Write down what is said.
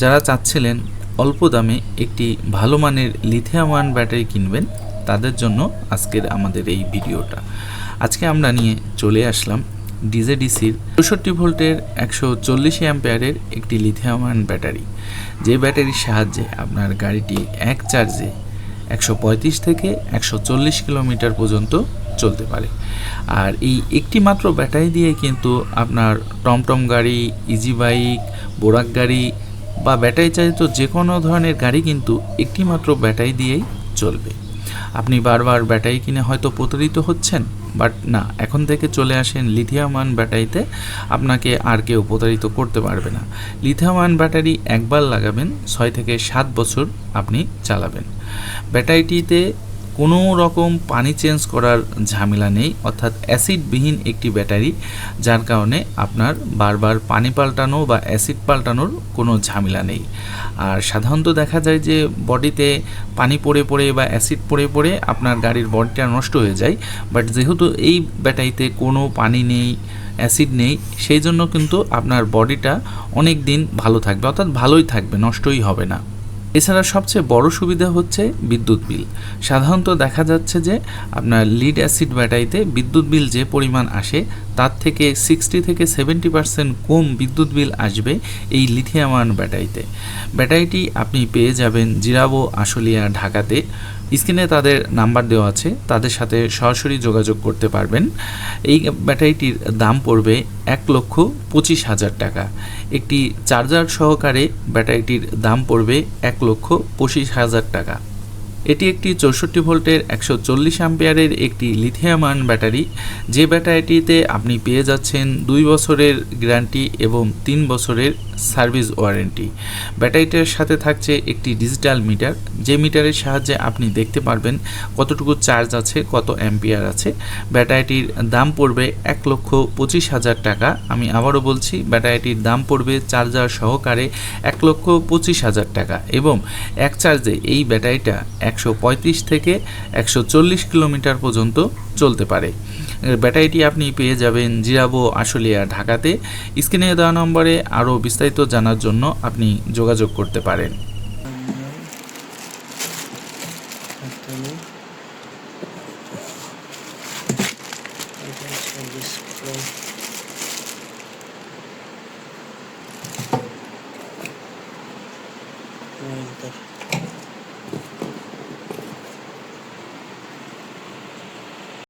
যারা চাচ্ছিলেন অল্প দামে একটি ভালো মানের লিথিয়াম ব্যাটারি কিনবেন, তাদের জন্য আজকের আমাদের এই ভিডিওটা। আজকে আমরা নিয়ে চলে আসলাম ডিজেডিসির চৌষট্টি ভোল্টের একশো চল্লিশ অ্যাম্পেয়ারের একটি লিথিয়াম ব্যাটারি যে ব্যাটারির সাহায্যে আপনার গাড়িটি এক চার্জে একশো পঁয়ত্রিশ থেকে একশো চল্লিশ কিলোমিটার পর্যন্ত চলতে পারে। আর এই একটি মাত্র ব্যাটারি দিয়ে কিন্তু আপনার টমটম গাড়ি ইজি বাইক বোরাক গাড়ি বা ব্যাটারি চালিত যে কোনো ধরনের গাড়ি কিন্তু একটি মাত্র ব্যাটারি দিয়েই চলবে। আপনি বারবার ব্যাটারি কিনে হয়তো প্রতারিত হচ্ছেন, বাট না, এখন থেকে চলে আসেন লিথিয়ামান ব্যাটারিতে। আপনাকে আর কেউ প্রতারিত করতে পারবে না। লিথিয়ামান ব্যাটারি একবার লাগাবেন, ছয় থেকে সাত বছর আপনি চালাবেন। ব্যাটারিটিতে কোনো রকম পানি চেঞ্জ করার ঝামেলা নেই, অর্থাৎ অ্যাসিডবিহীন একটি ব্যাটারি, যার কারণে আপনার বারবার পানি পাল্টানো বা অ্যাসিড পাল্টানোর কোনো ঝামেলা নেই। আর সাধারণত দেখা যায় যে বডিতে পানি পড়ে পড়ে বা অ্যাসিড পড়ে পড়ে আপনার গাড়ির বডিটা নষ্ট হয়ে যায়, বাট যেহেতু এই ব্যাটারিতে কোনো পানি নেই, অ্যাসিড নেই, সেই জন্য কিন্তু আপনার বডিটা অনেক দিন ভালো থাকবে, অর্থাৎ ভালোই থাকবে, নষ্টই হবে না। এছাড়া সবচেয়ে বড় সুবিধা হচ্ছে বিদ্যুৎ বিল। সাধারণত দেখা যাচ্ছে যে আপনার লিড অ্যাসিড ব্যাটারিতে বিদ্যুৎ বিল যে পরিমাণ আসে, তার থেকে সিক্সটি থেকে সেভেন্টি পার্সেন্ট কম বিদ্যুৎ বিল আসবে এই লিথিয়াম আয়ন ব্যাটারিতে ব্যাটারিটি আপনি পেয়ে যাবেন জিরাবো আশুলিয়া, ঢাকাতে। স্ক্রিনে তাদের নাম্বার দেওয়া আছে, তাদের সাথে সরাসরি যোগাযোগ করতে পারবেন। এই ব্যাটারিটির দাম পড়বে এক লক্ষ পঁচিশ হাজার টাকা। একটি চার্জার সহকারে ব্যাটারিটির দাম পড়বে এক লক্ষ পঁচিশ হাজার টাকা। এটি একটি চৌষট্টি ভোল্টের একশো চল্লিশ অ্যাম্পিয়ারের একটি লিথিয়াম আয়ন ব্যাটারি। যে ব্যাটারিটিতে আপনি পেয়ে যাচ্ছেন দুই বছরের গ্যারান্টি এবং তিন বছরের সার্ভিস ওয়ারেন্টি। ব্যাটারিটার সাথে থাকছে একটি ডিজিটাল মিটার। যে মিটারের সাহায্যে আপনি দেখতে পারবেন কতটুকু চার্জ আছে, কত অ্যাম্পিয়ার আছে। ব্যাটারিটির দাম পড়বে এক লক্ষ পঁচিশ হাজার টাকা। আমি আবারও বলছি, ব্যাটারিটির দাম পড়বে চার্জার সহকারে এক লক্ষ পঁচিশ হাজার টাকা এবং এক চার্জে এই ব্যাটারিটা একশো পঁয়ত্রিশ থেকে একশো চল্লিশ কিলোমিটার পর্যন্ত চলতে পারে। ব্যাটারিটি আপনি পেয়ে যাবেন জিরাবো আশুলিয়া ঢাকাতে। স্ক্রিনে দেওয়া নম্বরে আরও বিস্তারিত জানার জন্য আপনি যোগাযোগ করতে পারেন। আটান্ন